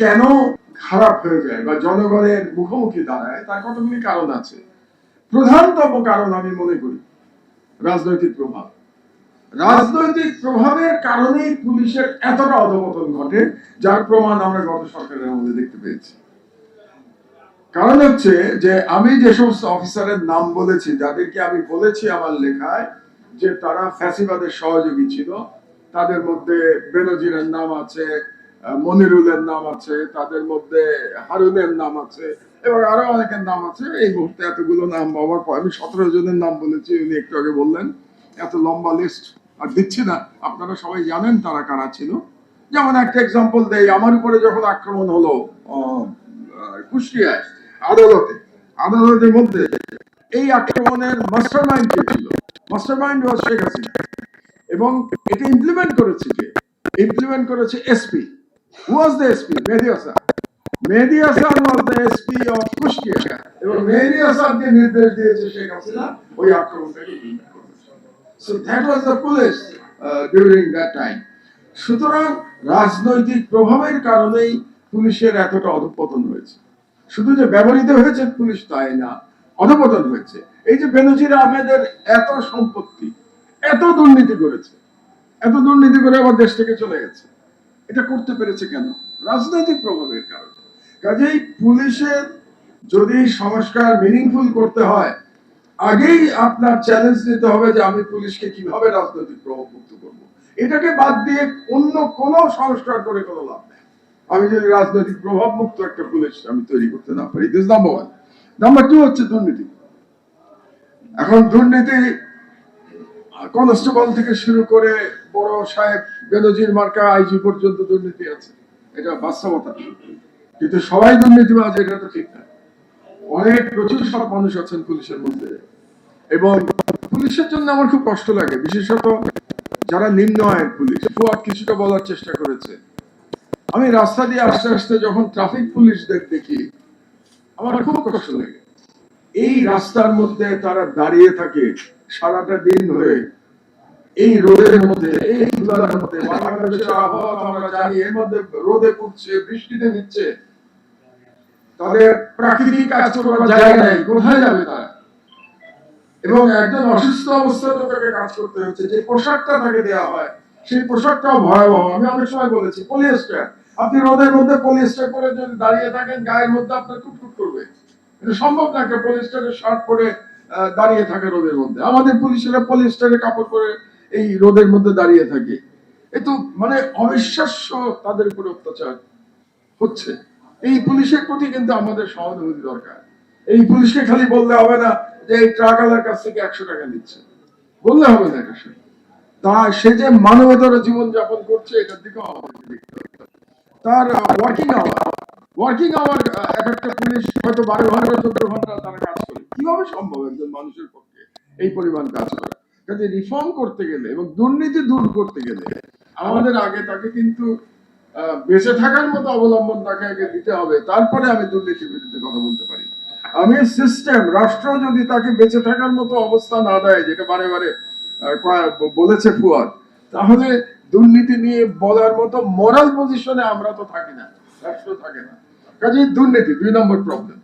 কেন খারাপ হয়ে যায় বা জনগণের মুখোমুখি দাঁড়ায়, তার কতগুলি কারণ আছে? প্রধানতম কারণ আমি মনে করি, রাজনৈতিক প্রভাব। রাজনৈতিক প্রভাবের কারণেই পুলিশের এতটা অধপতন ঘটে, যার প্রমাণ আমরা গত সরকারের মধ্যে দেখতে পেয়েছি। কারণ হচ্ছে যে, আমি যে সমস্ত অফিসারের নাম বলেছি, যাদেরকে আমি বলেছি আমার লেখায় যে তারা ফ্যাসিবাদের সহযোগী ছিল, তাদের মধ্যে বেনজিরের নাম আছে মনিরুলের নাম আছে, তাদের মধ্যে হারুনের নাম আছে, এবং আরও অনেকের নাম আছে। এই মুহূর্তে এতগুলো নাম হয়। আমি সতেরো জনের নাম বলেছি, উনি একটু আগে বললেন। এত লম্বা লিস্ট আর দিচ্ছি না। আপনারা সবাই জানেন তারা কারা ছিল। যেমন একটা এক্সাম্পল দেই, আমার উপরে যখন আক্রমণ হলো কুষ্টিয়ায় আদালতে। আদালতের মধ্যে এই আক্রমণের মাস্টার মাইন্ড কে ছিল। Master mind was Sheikh Hasina. এবং এটা ইমপ্লিমেন্ট করেছে কে? ইমপ্লিমেন্ট করেছে SP SP Mehedi Hasan Mehedi Hasan was the SP of Kushtia এবং মেহেদি হাসানকে নির্দেশ দিয়েছে শেখ হাসিনা ওই আক্রমণটাকে। So that was the police uh, during that time. সুতরাং রাজনৈতিক প্রভাবের কারণেই পুলিশের এতটা অধপতন হয়েছে। শুধু যে ব্যবহৃত হয়েছে পুলিশ তাই না অধপতন হয়েছে। এই যে বেনজির আহমেদের এত সম্পত্তি এত দুর্নীতি করেছে এত দুর্নীতি করে আবার দেশ থেকে চলে গেছে। এটা করতে পেরেছে কেন? রাজনৈতিক প্রভাবের কারণে। কাজেই পুলিশের যদি সংস্কার মিনিংফুল করতে হয়, আগেই আপনার চ্যালেঞ্জ নিতে হবে যে আমি পুলিশকে কীভাবে রাজনৈতিক প্রভাব মুক্ত করব। এটাকে বাদ দিয়ে অন্য কোনো সংস্কার করে কোনো লাভ নেই। আমি যদি রাজনৈতিক প্রভাব মুক্ত একটা পুলিশ আমি তৈরি করতে না পারি this number one number two হচ্ছে দুর্নীতি। এখন দুর্নীতি কনস্টেবল থেকে শুরু করে বড় সাহেব বেনজির মার্কা আইজি পর্যন্ত দুর্নীতি আছে। এটা বাস্তবতা। কিন্তু সবাই দুর্নীতিবাজ এটা তো ঠিক না। অনেক প্রচুর সব মানুষ আছেন পুলিশের মধ্যে। এবং পুলিশের জন্য আমার খুব কষ্ট লাগে। বিশেষত যারা নিম্ন আয়ের পুলিশ, ফুয়াদ কিছুটা বলার চেষ্টা করেছে। আমি রাস্তা দিয়ে আস্তে আস্তে যখন ট্রাফিক পুলিশদের দেখি, আমার খুব কষ্ট লাগে। এই রাস্তার মধ্যে তারা দাঁড়িয়ে থাকে সারাটা দিন ধরে এই রোদের মধ্যে, এই ধুলার মধ্যে, বাংলাদেশের আবহাওয়া আমরা জানি, এর মধ্যে রোদে পড়ছে, বৃষ্টিতে নিচ্ছে, তাদের প্রাকৃতিক কাজ করার জায়গা কোথায় যাবে তারা? এবং একজন অসুস্থ তাকে কাজ করতে হচ্ছে, যে পোশাকটা তাকে দেওয়া হয়, সেই পোশাকটাও ভয়াবহ, আমি অনেক সময় বলেছি, পলিয়েস্টার, আপনি রোদের মধ্যে পলিয়েস্টার পরে যদি দাঁড়িয়ে থাকেন, গায়ের মধ্যে আপনার কুটকুট করবে। এটা সম্ভব না একটা পলিয়েস্টারের শার্ট পরে দাঁড়িয়ে থাকে রোদের মধ্যে। আমাদের পুলিশেরা পলিয়েস্টারের কাপড় পরে এই রোদের মধ্যে দাঁড়িয়ে থাকে। এ তো মানে অবিশ্বাস্য তাদের উপরে অত্যাচার হচ্ছে। এই পুলিশের প্রতি কিন্তু আমাদের সহানুভূতি দরকার। এই পুলিশকে খালি বললে হবে না যে এই ট্রাকালার কাছ থেকে একশো টাকা নিচ্ছে। বললে হবে না সে। তা সে যে মানবতার জীবন যাপন করছে, এটার হবে। তার ওয়ার্কিং আওয়ার ওয়ার্কিং আওয়ার এক একটা পুলিশ হয়তো বারো ঘণ্টা, চোদ্দ ঘণ্টা তারা কাজ কীভাবে সম্ভব একজন মানুষের পক্ষে এই পরিমাণ কাজ করা? কাজে রিফর্ম করতে গেলে এবং দুর্নীতি দূর করতে গেলে আমাদের আগে তাকে কিন্তু বেঁচে থাকার মতো অবলম্বন তাকে আগে দিতে হবে, তারপরে আমি দুর্নীতির বিরুদ্ধে কথা বলতে পারি। আমি সিস্টেম রাষ্ট্র যদি তাকে বেঁচে থাকার মতো অবস্থা না দেয়, যেটা বারে বারে বলেছে ফুয়াদ, তাহলে দুর্নীতি নিয়ে বলার মতো মোরাল পজিশনে আমরা তো থাকি না, রাষ্ট্র থাকে না। কাজেই দুর্নীতি, দুই নম্বর প্রবলেম